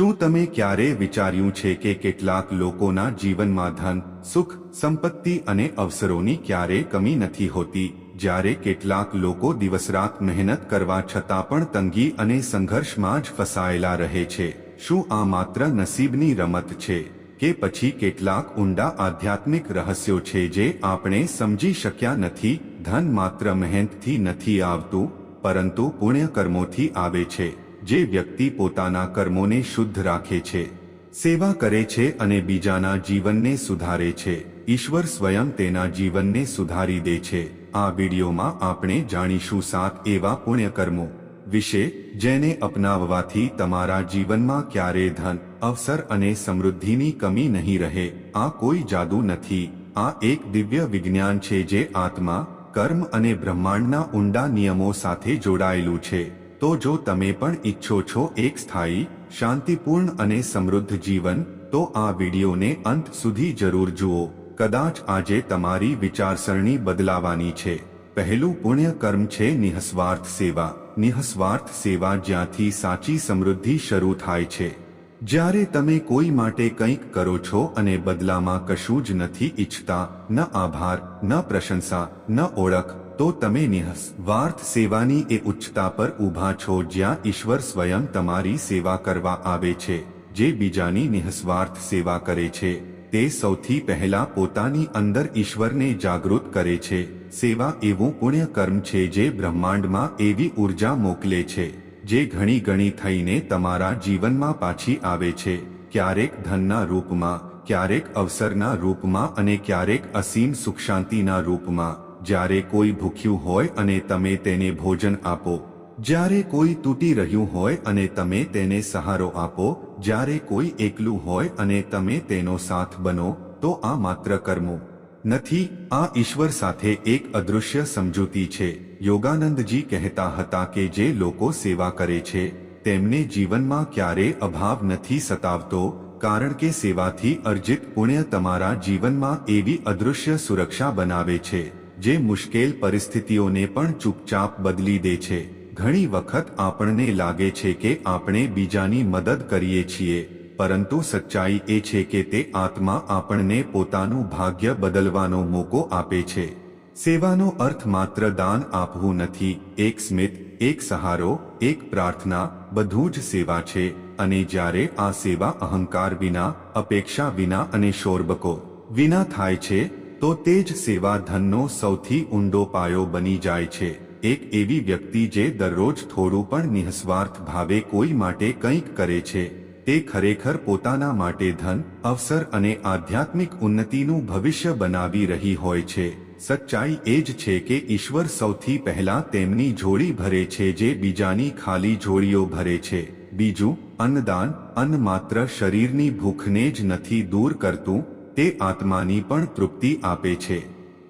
શું તમે ક્યારે વિચાર્યું છે કે કેટલાક લોકોના જીવનમાં ધન, સુખ, સંપત્તિ અને અવસરોની ક્યારે કમી નથી હોતી? જ્યારે કેટલાક લોકો દિવસરાત મહેનત કરવા છતાં પણ તંગી અને સંઘર્ષમાં જ ફસાયેલા રહે છે, શું આ માત્ર નસીબની રમત છે કે પછી કેટલાક ઊંડા આધ્યાત્મિક રહસ્યો છે જે આપણે સમજી શક્યા નથી? ધન માત્ર મહેનતથી નથી આવતું, પરંતુ પુણ્ય કર્મોથી આવે છે. જે વ્યક્તિ પોતાના કર્મોને શુદ્ધ રાખે છે, સેવા કરે છે અને બીજાના જીવનને સુધારે છે, ઈશ્વર સ્વયં તેના જીવનને સુધારી દે છે. આ વિડીયોમાં આપણે જાણીશું સાત એવા પુણ્યકર્મો વિશે, જેને અપનાવવાથી તમારા જીવનમાં ક્યારે ધન, અવસર અને સમૃદ્ધિની કમી નહીં રહે. આ કોઈ જાદુ નથી. આ એક દિવ્ય વિજ્ઞાન છે જે આત્મા, કર્મ અને બ્રહ્માંડના ઊંડા નિયમો સાથે જોડાયેલું છે. તો જો તમે પણ ઈચ્છો છો એક સ્થાયી, શાંતિપૂર્ણ અને સમૃદ્ધ જીવન, તો આ વિડીયોને અંત સુધી જરૂર જુઓ. કદાચ આજે તમારી વિચારસરણી બદલાવાની છે. પહેલું પુણ્ય કર્મ છે નિઃસ્વાર્થ સેવા. નિઃસ્વાર્થ સેવા જ્યાંથી સાચી સમૃદ્ધિ શરૂ થાય છે. જ્યારે તમે કોઈ માટે કંઈક કરો છો અને બદલામાં કશું જ નથી ઈચ્છતા, ન આભાર, ન પ્રશંસા, ન ઓળખ તો તમે નિઃસ્વાર્થ સેવાની એ ઉચ્ચતા પર ઊભા છો જ્યાં ઈશ્વર સ્વયં તમારી સેવા કરવા આવે છે. જે બીજાની નિહસ્વાર્થ સેવા કરે છે. તે સૌથી પહેલા પોતાની અંદર ઈશ્વરને જાગૃત કરે છે. સેવા એવું પુણ્ય કર્મ છે જે બ્રહ્માંડમાં એવી ઊર્જા મોકલે છે, જે ઘણી ઘણી થઈને તમારા જીવનમાં પાછી આવે છે. ક્યારેક ધનના રૂપમાં, ક્યારેક અવસરના રૂપમાં અને ક્યારેક અસીમ સુખ શાંતિના રૂપમાં. જ્યારે કોઈ ભૂખ્યું હોય અને તમે તેને ભોજન આપો. જ્યારે કોઈ તૂટી રહ્યું હોય અને તમે તેને સહારો આપો, જ્યારે કોઈ એકલું હોય અને તમે તેનો સાથ બનો, તો આ માત્ર કર્મો. નથી, આ ઈશ્વર સાથે એક અદૃશ્ય સમજૂતી છે. યોગાનંદજી કહેતા હતા કે જે લોકો સેવા કરે છે, તેમને જીવનમાં ક્યારે અભાવ નથી સતાવતો, કારણ કે સેવાથી અર્જિત પુણ્ય તમારા જીવનમાં એવી અદૃશ્ય સુરક્ષા બનાવે છે. જે મુશ્કેલ પરિસ્થિતિઓને પણ ચૂપચાપ બદલી દે છે. ઘણી વખત આપણને લાગે છે કે આપણે બીજાની મદદ કરીએ છીએ, પરંતુ સચ્ચાઈ એ છે કે તે આત્મા આપણને પોતાનું ભાગ્ય બદલવાનો મોકો આપે છે. સેવાનો અર્થ માત્ર દાન આપવું નથી, એક સ્મિત, એક સહારો, એક પ્રાર્થના, બધું જ સેવા છે, અને જ્યારે આ સેવા અહંકાર વિના, અપેક્ષા વિના અને શોરબકો વિના થાય છે તો તે જ સેવા ધનનો સૌથી ઊંડો પાયો બની જાય છે. એક એવી વ્યક્તિ જે દરરોજ થોડું પણ નિઃસ્વાર્થ ભાવે કોઈ માટે કંઈક કરે છે. તે ખરેખર પોતાના માટે ધન, અવસર અને આધ્યાત્મિક ઉન્નતિનું ભવિષ્ય બનાવી રહી હોય છે. સચ્ચાઈ એ જ છે કે ઈશ્વર સૌથી પહેલા તેમની જોડી ભરે છે જે બીજાની ખાલી જોડીઓ ભરે છે. બીજું, અન્નદાન અન્ન માત્ર શરીરની ભૂખને જ નથી દૂર કરતું તે આત્માની પણ તૃપ્તિ આપે છે.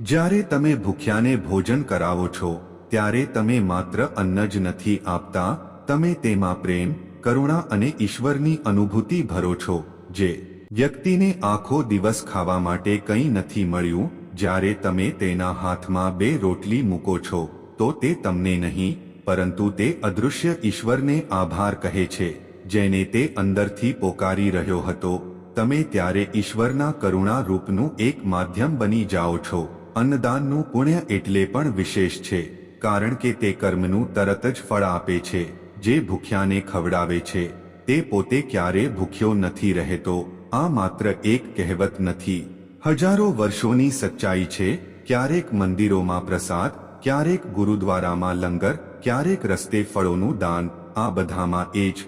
જ્યારે તમે ભૂખ્યાને ભોજન કરાવો છો, ત્યારે તમે માત્ર અન્ન જ નથી આપતા, તમે તેમાં પ્રેમ, કરુણા અને ઈશ્વરની અનુભૂતિ ભરો છો, જે વ્યક્તિને આખો દિવસ ખાવા માટે કંઈ નથી મળ્યું, જ્યારે તમે તેના હાથમાં બે રોટલી મૂકો છો, તો તે તમને નહીં, પરંતુ તે અદૃશ્ય ઈશ્વરને આભાર કહે છે, જેને તે અંદરથી પોકારી રહ્યો હતો. તમે ત્યારે ઈશ્વરના કરુણા રૂપનું એક માધ્યમ બની જાઓ છો. અન્નદાનનું પુણ્ય એટલે પણ વિશેષ છે, કારણ કે તે કર્મનું તરત જ ફળ આપે છે, જે ભૂખ્યાને ખવડાવે છે. તે પોતે ક્યારે ભૂખ્યો નથી રહેતો, આ માત્ર એક કહેવત નથી. હજારો વર્ષોની સચ્ચાઈ છે, ક્યારેક મંદિરોમાં પ્રસાદ, ક્યારેક ગુરુદ્વારામાં લંગર, ક્યારેક રસ્તે ફળોનું દાન, આ બધામાં એ જ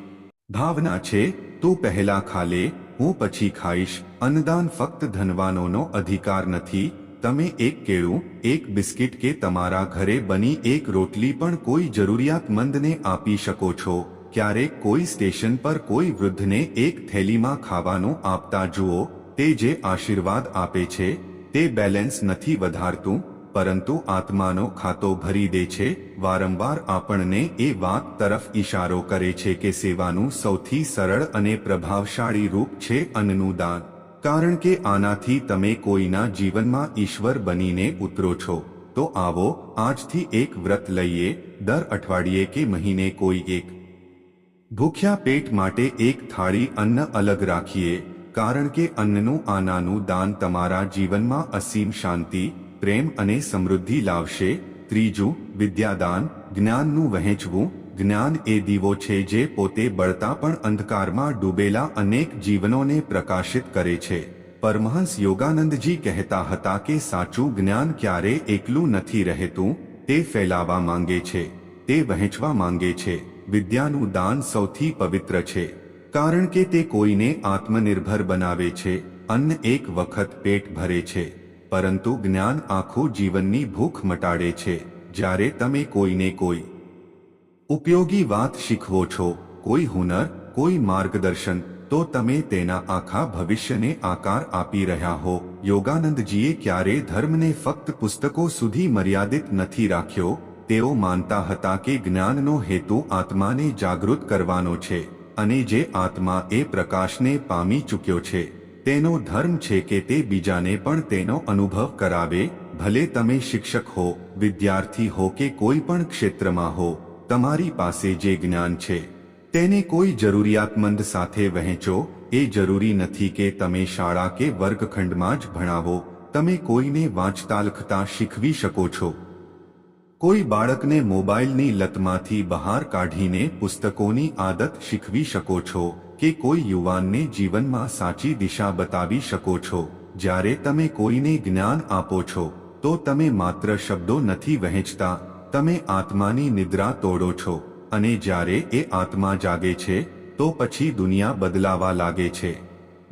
ભાવના છે, તું પહેલા ખાલે હું પછી ખાઈશ, અન્નદાન ફક્ત ધનવાનોનો અધિકાર નથી, તમે એક કેળું, એક બિસ્કિટ કે તમારા ઘરે બની એક રોટલી પણ કોઈ જરૂરિયાતમંદને આપી શકો છો. ક્યારેક કોઈ સ્ટેશન પર કોઈ વૃદ્ધને એક થેલીમાં ખાવાનું આપતા જુઓ, તે જે આશીર્વાદ આપે છે, તે બેલેન્સ નથી વધારતું. પરંતુ આત્માનો ખાતો ભરી દે છે. વારંવાર આપણને એ વાત તરફ ઇશારો કરે છે કે સેવાનું સૌથી સરળ અને પ્રભાવશાળી રૂપ છે અન્નનું દાન. કારણ કે આનાથી તમે કોઈના જીવનમાં ઈશ્વર બનીને ઉતરો છો. તો આવો, આજથી એક વ્રત લઈએ, દર અઠવાડિયે કે મહિને કોઈ એક. ભૂખ્યા પેટ માટે એક થાળી અન્ન અલગ રાખીએ. કારણ કે અન્નનું આનાનું દાન તમારા જીવનમાં અસીમ શાંતિ પ્રેમ અને સમૃદ્ધિ લાવશે. ત્રીજું, વિદ્યાદાન. જ્ઞાનનું વહેંચવું. જ્ઞાન એ દીવો છે જે પોતે બળતા પણ અંધકારમાં ડૂબેલા અનેક જીવનોને પ્રકાશિત કરે છે. પરમહંસ યોગાનંદજી કહેતા હતા કે સાચું જ્ઞાન ક્યારે એકલું નથી રહેતું. તે ફેલાવા માંગે છે. તે વહેંચવા માંગે છે. વિદ્યાનું દાન સૌથી પવિત્ર છે. કારણ કે તે કોઈને આત્મનિર્ભર બનાવે છે. અન્ન એક વખત પેટ ભરે છે. પરંતુ જ્ઞાન આખું જીવનની ભૂખ મટાડે છે. જ્યારે તમે કોઈને કોઈ ઉપયોગી વાત શીખવો છો, કોઈ હુનર, કોઈ માર્ગદર્શન, તો તમે તેના આખા ભવિષ્યને આકાર આપી રહ્યા હો. યોગાનંદજીએ ક્યારે ધર્મને ફક્ત પુસ્તકો સુધી મર્યાદિત નથી રાખ્યો, તેઓ માનતા હતા કે જ્ઞાનનો હેતુ આત્માને જાગૃત કરવાનો છે, અને જે આત્મા એ પ્રકાશને પામી ચૂક્યો છે. તેનો ધર્મ છે કે તે બીજાને પણ તેનો અનુભવ કરાવે, ભલે તમે શિક્ષક હો, વિદ્યાર્થી હો કે કોઈ પણ ક્ષેત્રમાં હો, તમારી પાસે જે જ્ઞાન છે, તેને કોઈ જરૂરિયાતમંદ સાથે વહેંચો, એ જરૂરી નથી કે તમે શાળા કે વર્ગખંડમાં જ ભણાવો, તમે કોઈને વાંચતા લખતા શીખવી શકો છો. કોઈ બાળકને મોબાઈલની લતમાંથી બહાર કાઢીને પુસ્તકોની આદત શીખવી શકો છો કે કોઈ યુવાનને જીવનમાં સાચી દિશા બતાવી શકો છો. જ્યારે તમે કોઈને જ્ઞાન આપો છો, તો તમે માત્ર શબ્દો નથી વહેંચતા, તમે આત્માની નિદ્રા તોડો છો. અને જ્યારે એ આત્મા જાગે છે, તો પછી દુનિયા બદલાવા લાગે છે.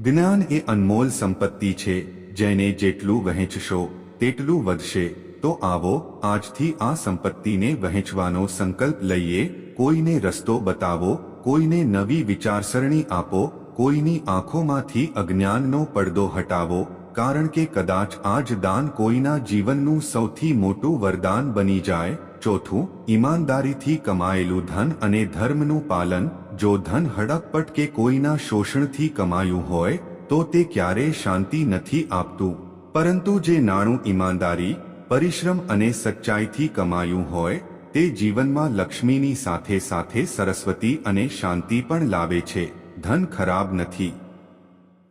જ્ઞાન એ અનમોલ સંપત્તિ છે, જેને જેટલું વહેંચશો, તેટલું વધશે. તો આવો, આજથી આ સંપત્તિને વહેંચવાનો સંકલ્પ લઈએ, કોઈને રસ્તો બતાવો કોઈને નવી વિચારસરણી આપો, કોઈની આંખોમાંથી અજ્ઞાનનો પડદો હટાવો, કારણ કે કદાચ આ જ દાન કોઈના જીવનનું સૌથી મોટું વરદાન બની જાય. ચોથું, ઈમાનદારીથી કમાયેલું ધન અને ધર્મનું પાલન, જો ધન હડકપટ કે કોઈના શોષણથી કમાયું હોય, તો તે ક્યારેય શાંતિ નથી આપતું. પરંતુ જે નાણું ઈમાનદારી, પરિશ્રમ અને સચ્ચાઈથી કમાયું હોય તે જીવનમાં લક્ષ્મીની સાથે સાથે સરસ્વતી અને શાંતિ પણ લાવે છે. ધન ખરાબ નથી.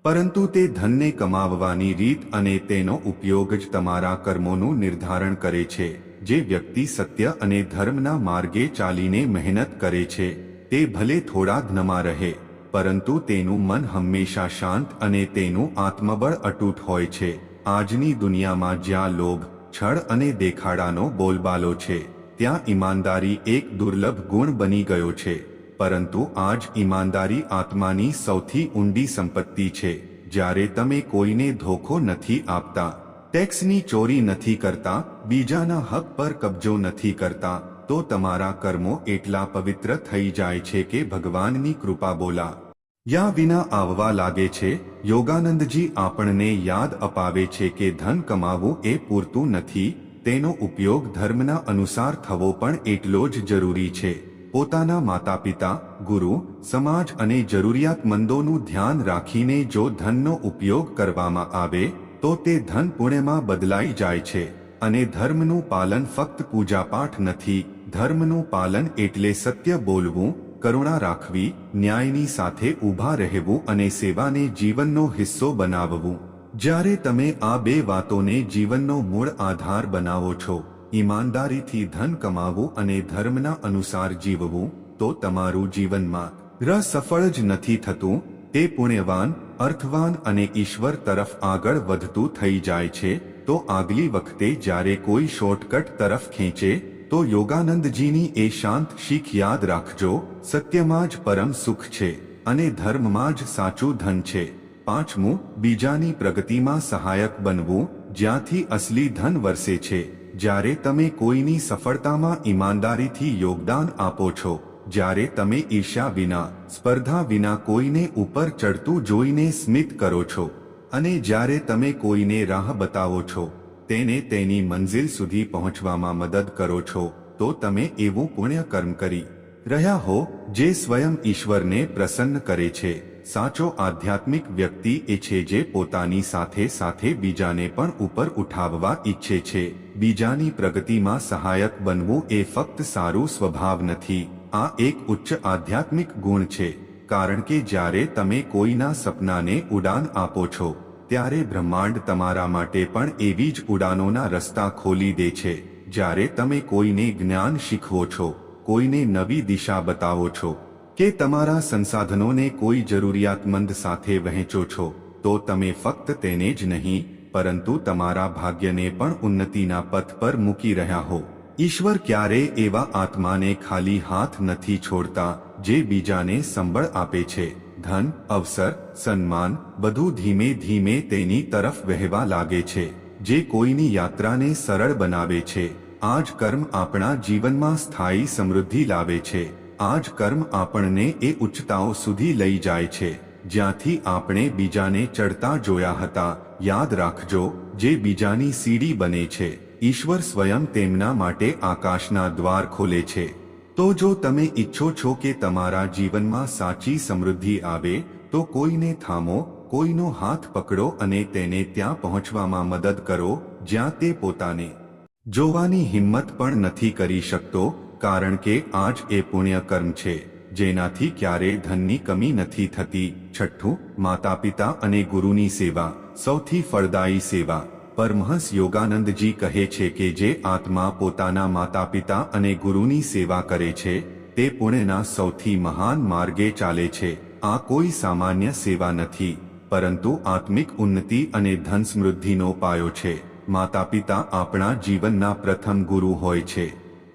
પરંતુ તે ધનને કમાવવાની રીત અને તેનો ઉપયોગ જ તમારા કર્મોનું નિર્ધારણ કરે છે. જે વ્યક્તિ સત્ય અને ધર્મના માર્ગે ચાલીને મહેનત કરે છે, તે ભલે થોડા ધનમાં રહે, પરંતુ તેનું મન હંમેશા શાંત અને તેનું આત્મબળ અતૂટ હોય છે. આજની દુનિયામાં જ્યાં લોભ, છળ અને દેખાડાનો બોલબાલો છે ત્યાં ઈમાનદારી એક દુર્લભ ગુણ બની ગયો છે, પરંતુ આજ ઈમાનદારી આત્માની સૌથી ઊંડી સંપત્તિ છે. જ્યારે તમે કોઈને ધોખો નથી આપતા, ટેક્સની ચોરી નથી કરતા, બીજાના હક પર કબજો નથી કરતા, તો તમારા કર્મો એટલા પવિત્ર થઈ જાય છે કે ભગવાનની કૃપા બોલા. યા વિના આવવા લાગે છે, યોગાનંદજી આપણને યાદ અપાવે છે કે ધન કમાવવું એ પૂરતું નથી તેનો ઉપયોગ ધર્મના અનુસાર થવો પણ એટલો જ જરૂરી છે. પોતાના માતા પિતા ગુરુ, સમાજ અને જરૂરિયાતમંદોનું ધ્યાન રાખીને જો ધનનો ઉપયોગ કરવામાં આવે, તો તે ધન પુણ્યમાં બદલાઈ જાય છે અને ધર્મનું પાલન ફક્ત પૂજાપાઠ નથી, ધર્મનું પાલન એટલે સત્ય બોલવું, કરુણા રાખવી, ન્યાયની સાથે ઊભા રહેવું અને સેવાને જીવનનો હિસ્સો બનાવવું. જ્યારે તમે આ બે વાતોને જીવનનો મૂળ આધાર બનાવો છો, ઈમાનદારીથી ધન કમાવવું અને ધર્મના અનુસાર જીવવું, તો તમારું જીવનમાં ર સફળ જ નથી થતું, તે પુણ્યવાન, અર્થવાન અને ઈશ્વર તરફ આગળ વધતું થઈ જાય છે, તો આગલી વખતે જ્યારે કોઈ શોર્ટકટ તરફ ખેંચે, તો યોગાનંદજીની એ શાંત શીખ યાદ રાખજો, સત્યમાં જ પરમ સુખ છે, અને ધર્મમાં જ સાચું ધન છે. પાંચમું, બીજાની પ્રગતિમાં સહાયક બનવું, જ્યાંથી અસલી ધન વરસે છે. જ્યારે તમે કોઈની સફળતામાં ઈમાનદારીથી યોગદાન આપો છો, જ્યારે તમે ઈર્ષા વિના, સ્પર્ધા વિના કોઈને ઉપર ચડતું જોઈને સ્મિત કરો છો. અને જ્યારે તમે કોઈને રાહ બતાવો છો, તેને તેની મંઝિલ સુધી પહોંચવામાં મદદ કરો છો, તો તમે એવું પુણ્ય કર્મ કરી રહ્યા હો, જે સ્વયં ઈશ્વરને પ્રસન્ન કરે છે. સાચો આધ્યાત્મિક વ્યક્તિ એ છે જે પોતાની સાથે સાથે બીજાને પણ ઉપર ઉઠાવવા ઈચ્છે છે. બીજાની પ્રગતિમાં સહાયક બનવું એ ફક્ત સારું સ્વભાવ નથી. આ એક ઉચ્ચ આધ્યાત્મિક ગુણ છે. કારણ કે જ્યારે તમે કોઈના સપનાને ઉડાન આપો છો, ત્યારે બ્રહ્માંડ તમારા માટે પણ એવી જ ઉડાનોના રસ્તા ખોલી દે છે. જ્યારે તમે કોઈને જ્ઞાન શીખવો છો, કોઈને નવી દિશા બતાવો છો કે તમારા સંસાધનોને કોઈ જરૂરિયાતમંદ સાથે વહેંચો છો તો તમે ફક્ત તેને જ નહીં પરંતુ તમારા ભાગ્યને પણ ઉન્નતિના પથ પર મૂકી રહ્યા હો ઈશ્વર ક્યારે એવા આત્માને ખાલી હાથ નથી છોડતા જે બીજાને સંબળ આપે છે ધન અવસર સન્માન બધું ધીમે ધીમે તેની તરફ વહેવા લાગે છે જે કોઈની યાત્રાને સરળ બનાવે છે આ જ કર્મ આપણા જીવનમાં સ્થાયી સમૃદ્ધિ લાવે છે આ જ કર્મ આપણને એ ઉચ્ચતાઓ સુધી લઈ જાય છે, જ્યાંથી આપણે બીજાને ચડતા જોયા હતા. યાદ રાખજો, જે બીજાની સીડી બને છે, ઈશ્વર સ્વયં તેમના માટે આકાશના દ્વાર ખોલે છે. તો જો તમે ઈચ્છો છો કે તમારા જીવનમાં સાચી સમૃદ્ધિ આવે, તો કોઈને થામો, કોઈનો હાથ પકડો અને તેને ત્યાં પહોંચવામાં મદદ કરો, જ્યાં તે પોતાને જોવાની હિંમત પણ નથી કરી શકતો કારણ કે આ જ એ પુણ્ય કર્મ છે, જેનાથી ક્યારે ધનની કમી નથી થતી. છઠ્ઠું માતા પિતા અને ગુરુની સેવા, સૌથી ફળદાયી સેવા. પરમહંસ યોગાનંદજી કહે છે કે જે આત્મા પોતાના માતા પિતા અને ગુરુની સેવા કરે છે, તે પુણ્યના સૌથી મહાન માર્ગે ચાલે છે. આ કોઈ સામાન્ય સેવા નથી, પરંતુ આત્મિક ઉન્નતિ અને ધન સમૃદ્ધિનો પાયો છે. માતા પિતા આપણા જીવનના પ્રથમ ગુરુ હોય છે.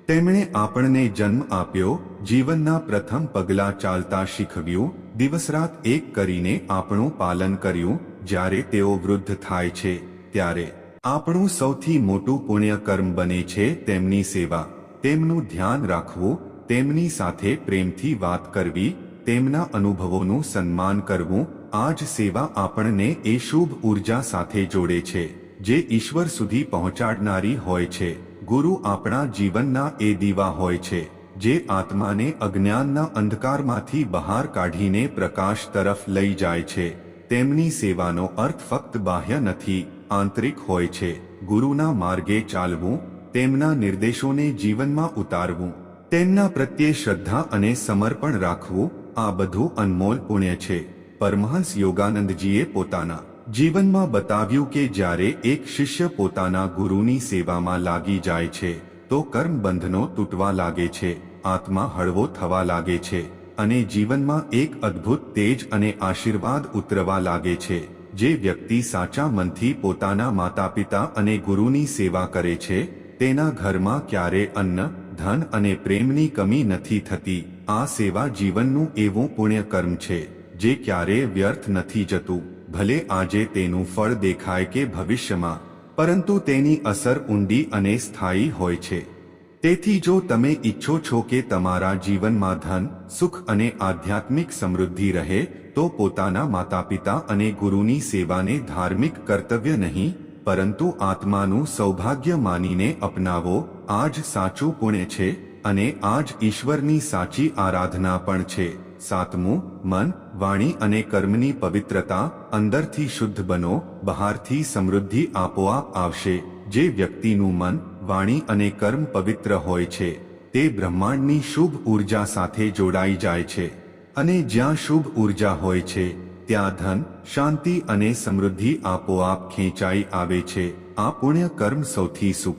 તેમણે આપણને જન્મ આપ્યો, જીવનના પ્રથમ પગલા ચાલતા શીખવ્યું, દિવસરાત એક કરીને આપણું પાલન કર્યું, જ્યારે તેઓ વૃદ્ધ થાય છે, ત્યારે આપણું સૌથી મોટું પુણ્ય કર્મ બને છે તેમની સેવા. તેમનું ધ્યાન રાખવું, તેમની સાથે પ્રેમથી વાત કરવી, તેમના અનુભવોનું સન્માન કરવું, આ જ સેવા આપણને એ શુભ ઊર્જા સાથે જોડે છે, જે ઈશ્વર સુધી પહોંચાડનારી હોય છે. ગુરુ આપણા જીવનના એ દીવા હોય છે, જે આત્માને અજ્ઞાનના અંધકારમાંથી બહાર કાઢીને પ્રકાશ તરફ લઈ જાય છે. તેમની સેવાનો અર્થ ફક્ત બાહ્ય નથી, આંતરિક હોય છે. ગુરુના માર્ગે ચાલવું, તેમના નિર્દેશોને જીવનમાં ઉતારવું, તેમના પ્રત્યે શ્રદ્ધા અને સમર્પણ રાખવું, આ બધું અનમોલ પુણ્ય છે. પરમહંસ યોગાનંદજીએ પોતાના જીવનમાં બતાવ્યું કે જ્યારે એક શિષ્ય પોતાના ગુરુની સેવામાં લાગી જાય છે, તો કર્મ બંધનો તૂટવા લાગે છે, આત્મા હળવો થવા લાગે છે, અને જીવનમાં એક અદ્ભુત તેજ અને આશીર્વાદ ઉતરવા લાગે છે, જે વ્યક્તિ સાચા મનથી પોતાના માતા પિતા અને ગુરુની સેવા કરે છે, તેના ઘરમાં ક્યારે અન્ન, ધન અને પ્રેમની કમી નથી થતી, આ સેવા જીવનનું એવું પુણ્ય કર્મ છે, જે ક્યારેય વ્યર્થ નથી જતું. ભલે આજે તેનું ફળ દેખાય કે ભવિષ્યમાં, પરંતુ તેની અસર ઊંડી અને સ્થાયી હોય છે. તેથી જો તમે ઈચ્છો છો કે તમારા જીવનમાં ધન, સુખ અને આધ્યાત્મિક સમૃદ્ધિ રહે, તો પોતાના માતા પિતા અને ગુરુની સેવાને ધાર્મિક કર્તવ્ય નહીં, પરંતુ આત્માનું સૌભાગ્ય માનીને અપનાવો, આ જ સાચું પુણ્ય છે, અને આ જ ઈશ્વરની સાચી આરાધના પણ છે. સાતમું, મન, વાણી અને કર્મની પવિત્રતા અંદરથી શુદ્ધ બનો, બહારથી સમૃદ્ધિ આપોઆપ આવશે. જે વ્યક્તિનું મન, વાણી અને કર્મ પવિત્ર હોય છે, તે બ્રહ્માંડની શુભ ઊર્જા સાથે જોડાઈ જાય છે. અને જ્યાં શુભ ઊર્જા હોય છે, ત્યાં ધન, શાંતિ અને સમૃદ્ધિ આપોઆપ ખેંચાઈ આવે છે. આ પુણ્ય કર્મ સૌથી સુખ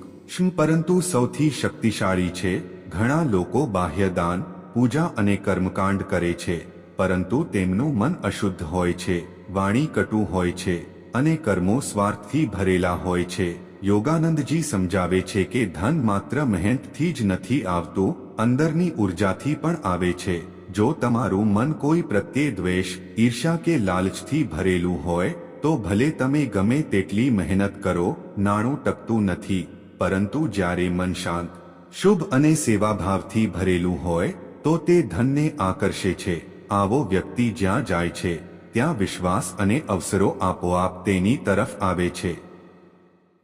પરંતુ સૌથી શક્તિશાળી છે? ઘણા લોકો બાહ્ય દાન પૂજા અને કર્મકાંડ કરે છે, પરંતુ તેમનું મન અશુદ્ધ હોય છે, વાણી કટુ હોય છે અને કર્મો સ્વાર્થથી ભરેલા હોય છે. યોગાનંદજી સમજાવે છે કે ધન માત્ર મહેનતથી જ નથી આવતું, અંદરની ઉર્જાથી પણ આવે છે. જો તમારું મન કોઈ પ્રત્યે દ્વેષ ઈર્ષા કે લાલચથી ભરેલું હોય, તો ભલે તમે ગમે તેટલી મહેનત કરો, નાણું ટકતું નથી, પરંતુ જ્યારે મન શાંત, શુભ અને સેવાભાવથી ભરેલું હોય તો તે ધનને આકર્ષે છે. આવો વ્યક્તિ જ્યાં જાય છે, ત્યાં વિશ્વાસ અને અવસરો આપોઆપ તેની તરફ આવે છે.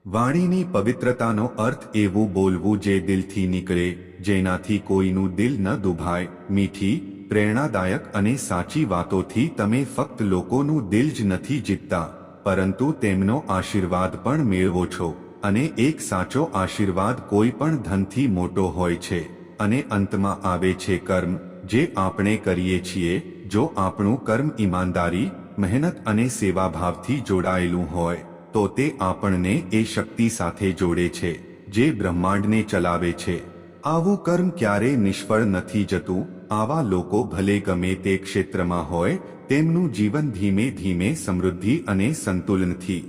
વાણીની પવિત્રતાનો અર્થ એવું બોલવું જે દિલથી નીકળે, જેનાથી કોઈનું દિલ ન દુભાય, મીઠી, પ્રેરણાદાયક અને સાચી વાતોથી તમે ફક્ત લોકોનું દિલ જ નથી જીતતા, પરંતુ તેમનો આશીર્વાદ પણ મેળવો છો, અને એક સાચો આશીર્વાદ કોઈ પણ ધનથી મોટો હોય છે. અને અંતમાં આવે છે કર્મ, જે આપણે કરીએ છીએ, જો આપણું કર્મ ઈમાનદારી, મહેનત અને સેવાભાવથી જોડાયેલું હોય, તો તે આપણને એ શક્તિ સાથે જોડે છે, જે બ્રહ્માંડને ચલાવે છે. આવું કર્મ ક્યારે નિષ્ફળ નથી જતું, આવા લોકો ભલે ગમે તે ક્ષેત્રમાં હોય, તેમનું જીવન ધીમે ધીમે સમૃદ્ધિ અને સંતુલનથી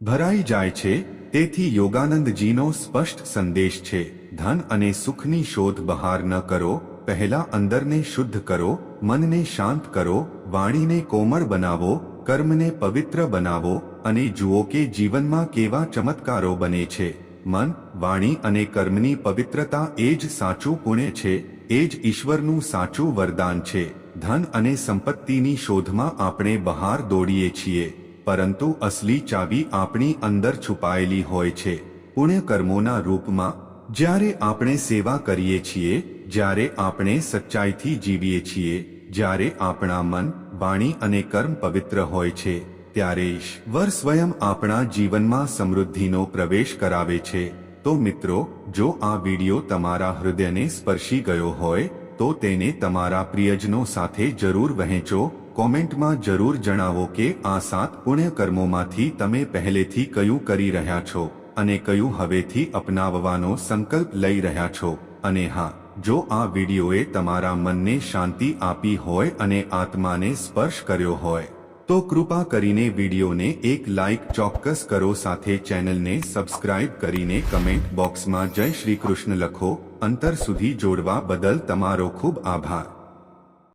ભરાઈ જાય છે, તેથી યોગાનંદજીનો સ્પષ્ટ સંદેશ છે. ધન અને સુખની શોધ બહાર ન કરો, પહેલા અંદરને શુદ્ધ કરો, મનને શાંત કરો, વાણીને કોમળ બનાવો, કર્મને પવિત્ર બનાવો અને જુઓ કે જીવનમાં કેવા ચમત્કારો બને છે. મન, વાણી અને કર્મની પવિત્રતા એ જ સાચું પુણ્ય છે, એ જ ઈશ્વરનું સાચું વરદાન છે. ધન અને સંપત્તિની શોધમાં આપણે બહાર દોડીએ છીએ, પરંતુ અસલી ચાવી આપણી અંદર છુપાયેલી હોય છે. પુણ્ય કર્મોના રૂપમાં જ્યારે આપણે સેવા કરીએ છીએ, જ્યારે આપણે સચ્ચાઈથી જીવીએ છીએ, જ્યારે આપણા મન, વાણી અને કર્મ પવિત્ર હોય છે, ત્યારે ઈશ્વર સ્વયં આપણા જીવનમાં સમૃદ્ધિનો પ્રવેશ કરાવે છે. તો મિત્રો, જો આ વિડિયો તમારા હૃદયને સ્પર્શી ગયો હોય, તો તેને તમારા પ્રિયજનો સાથે જરૂર વહેંચો. કોમેન્ટમાં જરૂર જણાવો કે આ સાત પુણ્ય કર્મોમાંથી તમે પહેલેથી કયું કરી રહ્યા છો. અને કયું હવેથી અપનાવવાનો સંકલ્પ લઈ રહ્યા છો. અને હા, જો આ વિડીયોએ તમારા મનને શાંતિ આપી હોય અને આત્માને સ્પર્શ કર્યો હોય, તો કૃપા કરીને વિડીયોને એક લાઇક ચોક્કસ કરો, સાથે ચેનલને સબસ્ક્રાઇબ કરીને કમેન્ટ બોક્સમાં જય શ્રી કૃષ્ણ લખો. અંતર સુધી જોડવા બદલ તમારો ખૂબ આભાર.